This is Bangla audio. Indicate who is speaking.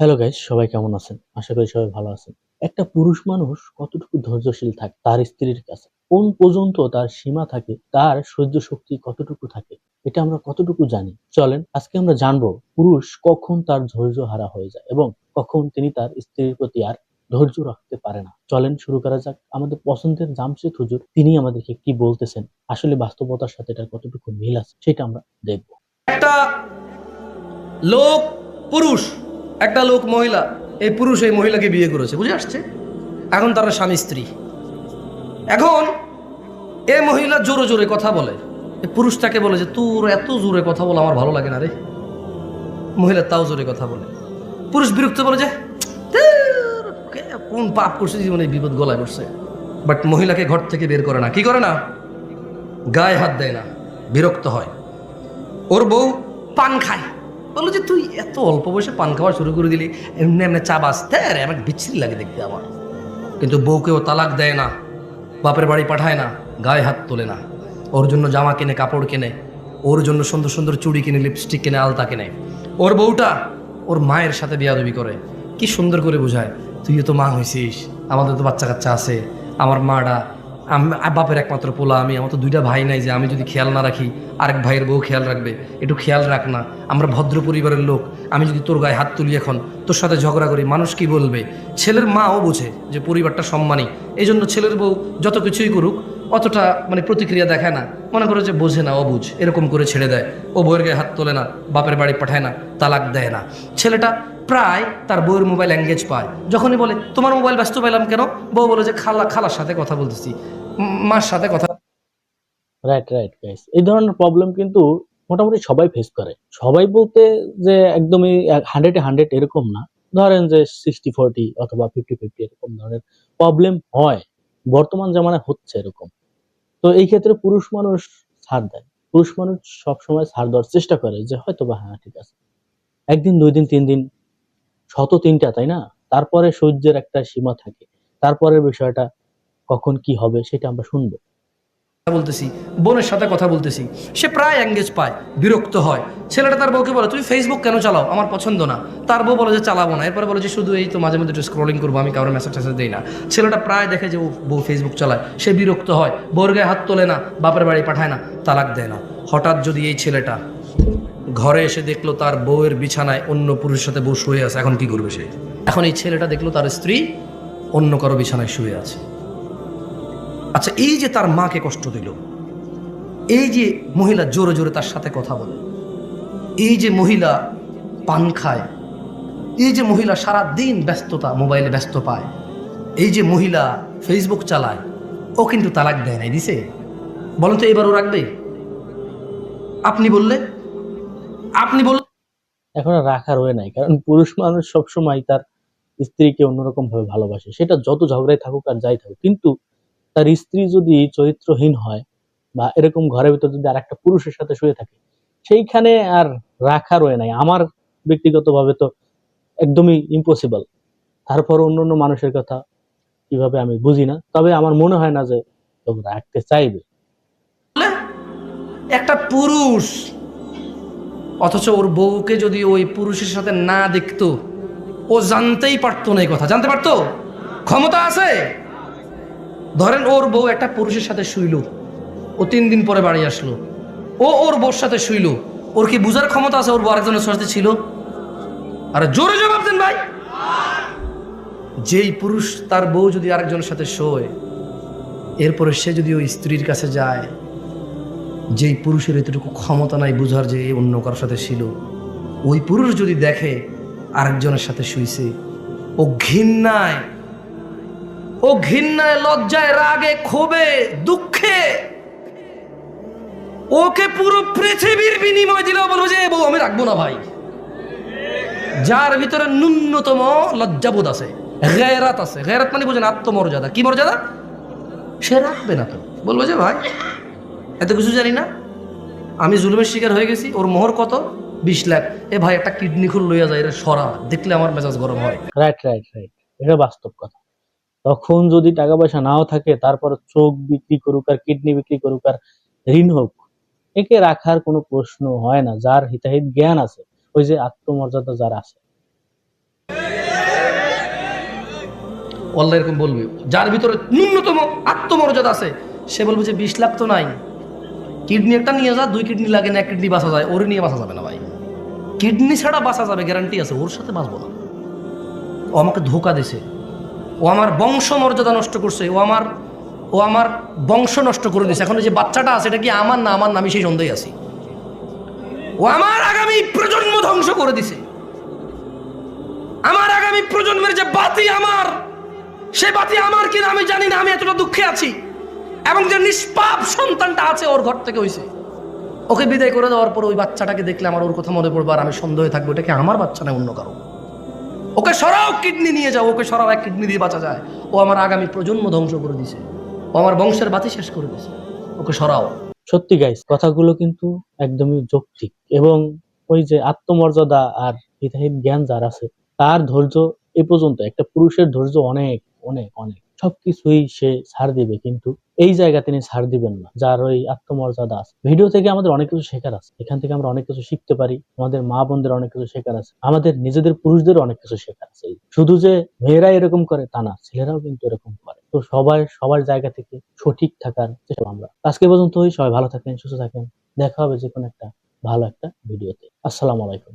Speaker 1: হ্যালো গাইস সবাই কেমন আছেন? আশা করি সবাই ভালো আছেন। একটা পুরুষ মানুষ কতটুকু ধৈর্যশীল থাকে, তার স্ত্রীর কাছে, কোন পর্যন্ত তার সীমা থাকে, তার সহ্য শক্তি কতটুকু থাকে, এটা আমরা কতটুকু জানি? চলেন, আজকে আমরা জানব পুরুষ কখন তার ধৈর্য হারা হয়ে যায় এবং কখন তিনি তার স্ত্রীর প্রতি আর ধৈর্য রাখতে পারে না। চলেন, শুরু করা যাক। আমাদের পছন্দের জামশেদ হুজুর, তিনি আমাদেরকে কি বলতেছেন? আসলে বাস্তবতার সাথে এটা কতটুকু মিল আছে, সেটা আমরা দেখব।
Speaker 2: একটা লোক পুরুষ। একটা লোক মহিলা এই পুরুষ এই মহিলাকে বিয়ে করেছে বুঝে আসছে? এখন তারা স্বামী স্ত্রী। এখন এ মহিলা জোরে জোরে কথা বলে। পুরুষ তাকে বলে যে তোর এত জোরে কথা বলে আমার ভালো লাগে না রে। মহিলা তাও জোরে কথা বলে। পুরুষ বিরক্ত বলে যে "ধ্যার, কোন পাপ করছে জীবনে বিপদ গলায় বসছে? বাট মহিলাকে ঘর থেকে বের করে না। কি করে না? গায়ে হাত দেয় না। বিরক্ত হয়। ওর বউ পান খায়। বলল যে, তুই এত অল্প বয়সে পান খাওয়া শুরু করে দিলি, এমনি এমনি চা বাঁচতে রে আমার বিচ্ছিরি লাগে দেখতে আমার। কিন্তু বউকেও তালাক দেয় না, বাপের বাড়ি পাঠায় না, গায়ে হাত তোলে না। ওর জন্য জামা কিনে, কাপড় কেনে, ওর জন্য সুন্দর সুন্দর চুড়ি কিনে লিপস্টিক কিনে, আলতা কিনে। ওর বউটা ওর মায়ের সাথে বিয়াদবি করে। কি সুন্দর করে বোঝায় তুইও তো মা হয়েছিস আমাদের তো বাচ্চা কাচ্চা আছে, আমার আ- বাপের একমাত্র পোলা আমি, আমার তো দুইটা ভাই নাই যে আমি যদি খেয়াল না রাখি, আরেক ভাইয়ের বউ খেয়াল রাখবে। একটু খেয়াল রাখ না, আমরা ভদ্র পরিবারের লোক, আমি যদি তোর গায়ে হাত তুলি এখন, তোর সাথে ঝগড়া করি, মানুষ কি বলবে? ছেলের মাও বোঝে যে পরিবারটা সম্মানী এই জন্য ছেলের বউ যত কিছুই করুক, অতটা মানে প্রতিক্রিয়া দেখায় না, মনে করে যে বোঝে না, অবুঝ, এরকম করে ছেড়ে দেয়। ও বউয়ের গায়ে হাত তোলে না, বাপের বাড়ি পাঠায় না, তালাক দেয় না। ছেলেটা প্রায় তার বউয়ের মোবাইল এঙ্গেজ পায়। যখনই বলে, তোমার মোবাইল ব্যস্ত পাইলাম কেন? বউ বলে যে, খালা খালার সাথে কথা বলতেছি। মার সাথে কথা।
Speaker 1: রাইট রাইট গাইস এই ধরনের প্রবলেম কিন্তু মোটামুটি সবাই ফেস করে। সবাই বলতে যে একদমই হান্ড্রেডে হান্ড্রেড এরকম না। ধরেন যে সিক্সটি ফোরটি অথবা ফিফটি ফিফটি এরকম ধরনের প্রবলেম হয়। বর্তমান জামানায় হচ্ছে এরকম। তো এই ক্ষেত্রে পুরুষ মানুষ ছাড় দেয়। পুরুষ মানুষ সবসময় ছাড় দেওয়ার চেষ্টা করে যে হয়তো বা হ্যাঁ ঠিক আছে। একদিন, দুই দিন, তিন দিন, শত তিনটা, তাই না? তারপরে সূর্যের একটা সীমা থাকে। তারপরের বিষয়টা কখন কি হবে সেটা আমরা শুনব।
Speaker 2: বলতেছি, বোনের সাথে কথা বলতেছি। সে প্রায় এঙ্গেজ পায়, বিরক্ত হয়। ছেলেটা তার বউকে বলে, তুমি ফেসবুক কেন চালাও? আমার পছন্দ না। তার বউ বলে যে, চালাবো না। এরপরে বলে যে, শুধু এই তো মাঝে মধ্যে একটু স্ক্রলিং করব, আমি কারোর মেসেজ টেসেজ দিই না। ছেলেটা প্রায় দেখে যে, ও বউ ফেসবুক চালায়। সে বিরক্ত হয়, বউর গায়ে হাত তোলে না, বাপের বাড়ি পাঠায় না, তালাক দেয় না। হঠাৎ যদি এই ছেলেটা ঘরে এসে দেখল তার বউয়ের বিছানায় অন্য পুরুষের সাথে বউ শুয়ে আছে, এখন কি করবে সে? এখন এই ছেলেটা দেখল তার স্ত্রী অন্য কারও বিছানায় শুয়ে আছে। আচ্ছা এই যে তার মাকে কষ্ট দিল, এই যে মহিলা জোরে জোরে তার সাথে কথা বলে, এই যে মহিলা পান খায়, এই যে মহিলা সারা দিন ব্যস্ততা, মোবাইলে ব্যস্ত পায়, এই যে মহিলা ফেসবুক চালায়, ও কিন্তু তালাক দেয় নাই, দিছে? বলেন তো এবারও রাখবে? আপনি বললে? আপনি বললে?
Speaker 1: এখন আর রাখার হয়ে নাই, কারণ পুরুষ মানুষ সবসময় তার স্ত্রীকে অন্যরকম ভাবে ভালোবাসে, সেটা যত ঝগড়াই থাকুক আর যাই থাকুক, কিন্তু তার স্ত্রী যদি চরিত্রহীন হয় বা এরকম ঘরের ভিতর যদি আর একটা পুরুষের সাথে শুয়ে থাকে, সেইখানে আর রাখার হয়ে নাই। আমার ব্যক্তিগতভাবে তো একদমই ইম্পসিবল তারপর অন্য অন্য মানুষের কথা কীভাবে আমি বুঝি না। তবে আমার মনে হয় না যে রাখতে চাইবে।
Speaker 2: একটা পুরুষ, অথচ ওর বউকে যদি ওই পুরুষের সাথে না দেখতো, ও জানতেই পারতো না এই কথা। জানতে পারতো? ক্ষমতা আছে? ধরেন ওর বউ একটা পুরুষের সাথে শুইল। ও তিন দিন পরে বাড়ি আসলো। ও ওর বউর সাথে শুইল। ওর কি বুঝার ক্ষমতা আছে? ওর বউ আরেকজনের সাথে ছিল? আরে জোরে জবাব দেন ভাই। যেই পুরুষ তার বউ যদি আরেকজনের সাথে শোয়, এরপরে সে যদি ওই স্ত্রীর কাছে যায়, যেই পুরুষের এতটুকু ক্ষমতা নাই বুঝার যে অন্য কারোর সাথে ছিল, ওই পুরুষ যদি দেখে আরেকজনের সাথে শুইছে, ও ঘৃণায় ও ঘৃণায়, লজ্জায়, রাগে, ক্ষোভে, দুঃখে। ওকে পুরো পৃথিবীর বিনিময় দিলেও বলব যে বউ, আমি রাখব না ভাই। যার ভিতরে ন্যূনতম লজ্জাবোধ আছে, গেরাত আছে। গেরাত মানে বুঝেন, আত্মমর্যাদা। কি মর্যাদা? সে রাখবে না তো। বলব যে, ভাই, এত কিছু জানি না। আমি জুলুমের শিকার হয়ে গেছি। ওর মোহর কত? বিশ লাখ। এ ভাই, একটা কিডনি খুল লইয়া যায় এটা সরা। দেখলে আমার মেজাজ গরম হয়।
Speaker 1: রাইট রাইট রাইট এটা বাস্তব কথা। তখন যদি টাকা পয়সা নাও থাকে, তারপর চোখ বিক্রি করুক আর কিডনি বিক্রি করুক আর ঋণ হোক, একে রাখার কোনো প্রশ্ন হয় না। যার হিতাহিত জ্ঞান আছে, ওই যে আত্মমর্যাদা যার আছে।
Speaker 2: এরকম বলবে, যার ভিতরে ন্যূনতম আত্মমর্যাদা আছে, সে বলবে যে বিশ লাখ তো নাই। কিডনি একটা নিয়ে যা, দুই কিডনি লাগে না, এক কিডনি বাঁচা যায়, ওর নিয়ে বাঁচা যাবে না ভাই। কিডনি ছাড়া বাঁচা যাবে গ্যারান্টি আছে, ওর সাথে বাঁচবো না। ও আমাকে ধোকা দিছে। ও আমার বংশ মর্যাদা নষ্ট করছে, ও আমার ও আমার বংশ নষ্ট করে দিয়েছে এখন যে বাচ্চাটা আছে, এটা কি আমার না আমার? নামে সেই সন্দেহে আছি। ও আমার আগামী প্রজন্ম ধ্বংস করে দিছে। আমার আগামী প্রজন্মের যে বাতি আমার, সে বাতি আমার কিনা আমি জানি না, আমি এতটা দুঃখে আছি। এবং যে নিষ্পাপ সন্তানটা আছে, ওর ঘর থেকে হইছে। ওকে বিদায় করে দেওয়ার পর ওই বাচ্চাটাকে দেখলে আমার ওর কথা মনে পড়বে আর আমি সন্দেহে থাকব। এটা কি আমার বাচ্চা না অন্য কারও? ওকে সরাও কিডনি নিয়ে যাও, ওকে সরাও, এক কিডনি দিয়ে বাঁচা যায়। ও আমার আগামী প্রজন্ম ধ্বংস করে দিছে। ও আমার বংশের বাতি শেষ করে দিছে। ওকে সরাও।
Speaker 1: সত্যি গাইস কথাগুলো কিন্তু একদমই যৌক্তিক এবং ওই যে আত্মমর্যাদা আর হিতাহিত জ্ঞান যার আছে, তার ধৈর্য এ পর্যন্ত, একটা পুরুষের ধৈর্য অনেক অনেক অনেক। সবকিছুই সে ছাড় দিবে, কিন্তু এই জায়গা তিনি ছাড় দিবেন না, যার ওই আত্মমর্যাদা আছে। ভিডিও থেকে আমাদের অনেক কিছু শেখার আছে। এখান থেকে আমরা অনেক কিছু শিখতে পারি। আমাদের মা বোনদের অনেক কিছু শেখার আছে। আমাদের নিজেদের পুরুষদের অনেক কিছু শেখার আছে। শুধু যে মেয়েরা এরকম করে, তা না, ছেলেরাও কিন্তু এরকম করে। তো সবাই সবার জায়গা থেকে সঠিক থাকার চেষ্টা আমরা। আজকে পর্যন্তই। সবাই ভালো থাকেন, সুস্থ থাকেন। দেখা হবে যে কোনো একটা ভালো একটা ভিডিওতে। আসসালামু আলাইকুম।